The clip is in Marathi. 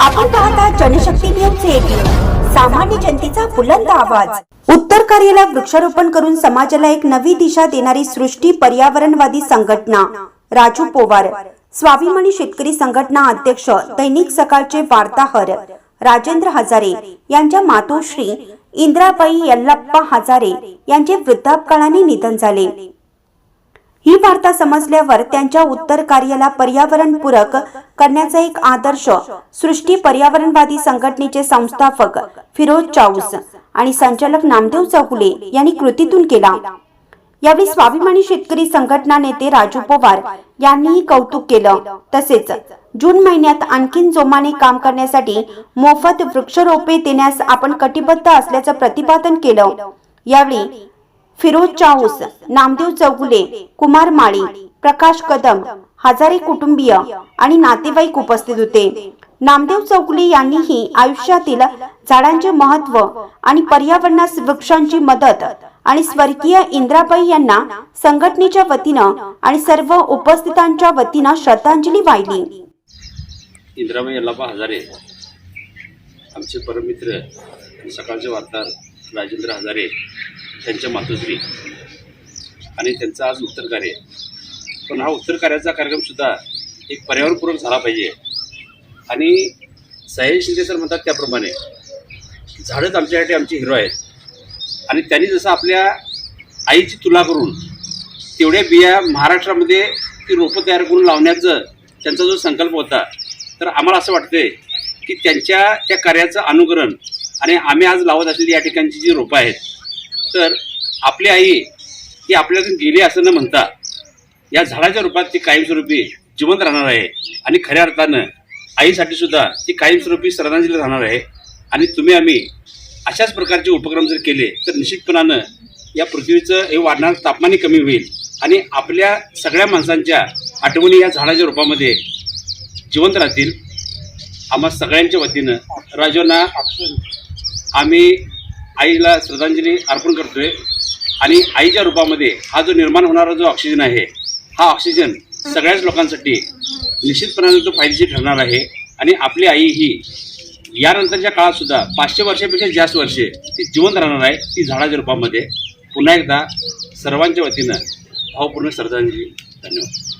आपण पाहता जनशक्ती न्यूज एटीन सामान्य जनतेचा बुलंद आवाज. उत्तर कार्याला वृक्षारोपण करून समाजाला एक नवी दिशा देणारी सृष्टी पर्यावरणवादी संघटना. राजू पोवार. स्वाभिमानी शेतकरी संघटना अध्यक्ष. दैनिक सकाळचे वार्ताहर. राजेंद्र हजारे यांच्या मातोश्री. इंद्राबाई यल्लप्पा हजारे यांचे वृद्धापकाळाने निधन झाले. ही वार्ता समजल्यावर त्यांच्या उत्तर कार्याला पर्यावरणपूरक करण्याचा एक आदर्श सृष्टी पर्यावरणवादी संघटनेचे संस्थापक फिरोज चाऊस आणि संचालक नामदेव चौगुले यांनी कृतीतून केला. यावेळी स्वाभिमानी शेतकरी संघटना नेते राजू पवार यांनीही कौतुक केलं. तसेच जून महिन्यात आणखीन जोमाने काम करण्यासाठी मोफत वृक्षरोपे देण्यास आपण कटिबद्ध असल्याचं प्रतिपादन केलं. यावेळी फिरोज चाऊस नामदेव चौगुले कुमार माळी प्रकाश कदम हजारे कुटुंबीय आणि नातेवाईक उपस्थित होते. नामदेव चौगुले यांनीही आयुष्यातील झाडांचे महत्त्व आणि पर्यावरणास वृक्षांची मदत आणि स्वर्गीय इंद्राबाई यांना संघटनेच्या वतीनं आणि सर्व उपस्थितांच्या वतीनं श्रद्धांजली वाहिली. इंद्राबाई हजारे. आमचे परमित्र सकाळचे वार्ताहर. राजेंद्र हजारे त्यांच्या मातोश्री आणि त्यांचा आज उत्तर कार्य. पण हा उत्तर कार्याचा कार्यक्रमसुद्धा एक पर्यावरणपूरक झाला पाहिजे. आणि सयाजी शिंदे सर म्हणतात त्याप्रमाणे झाडंच आमच्यासाठी आमचे हिरो आहेत. आणि त्यांनी जसं आपल्या आईची तुला करून तेवढ्या बिया महाराष्ट्रामध्ये ती रोपं तयार करून लावण्याचं त्यांचा जो संकल्प होता तर आम्हाला असं वाटतंय की त्यांच्या त्या कार्याचं अनुकरण आणि आम्ही आज लावत असलेली या ठिकाणची जी रोपं आहेत तर आपली आई ही आपल्यातून गेली असं न म्हणता या झाडाच्या रूपात ती कायमस्वरूपी जिवंत राहणार आहे. आणि खऱ्या अर्थानं आईसाठी सुद्धा ती कायमस्वरूपी श्रद्धांजली राहणार आहे. आणि तुम्ही आम्ही अशाच प्रकारचे उपक्रम जर केले तर निश्चितपणानं या पृथ्वीचं हे वाढणारं तापमानही कमी होईल. आणि आपल्या सगळ्या माणसांच्या आठवणी या झाडाच्या रूपामध्ये जिवंत राहतील. आम्हा सगळ्यांच्या वतीनं राजोना आम्ही आईला श्रद्धांजली अर्पण करतोय. आणि आईच्या रूपामध्ये हा जो निर्माण होणारा जो ऑक्सिजन आहे हा ऑक्सिजन सगळ्याच लोकांसाठी निश्चितपणाने तो फायदेशीर ठरणार आहे. आणि आपली आई ही यानंतरच्या काळात सुद्धा पाचशे वर्षापेक्षा जास्त वर्षे ती जिवंत राहणार आहे ती झाडाच्या रूपामध्ये. पुन्हा एकदा सर्वांच्या वतीनं भावपूर्ण श्रद्धांजली. धन्यवाद.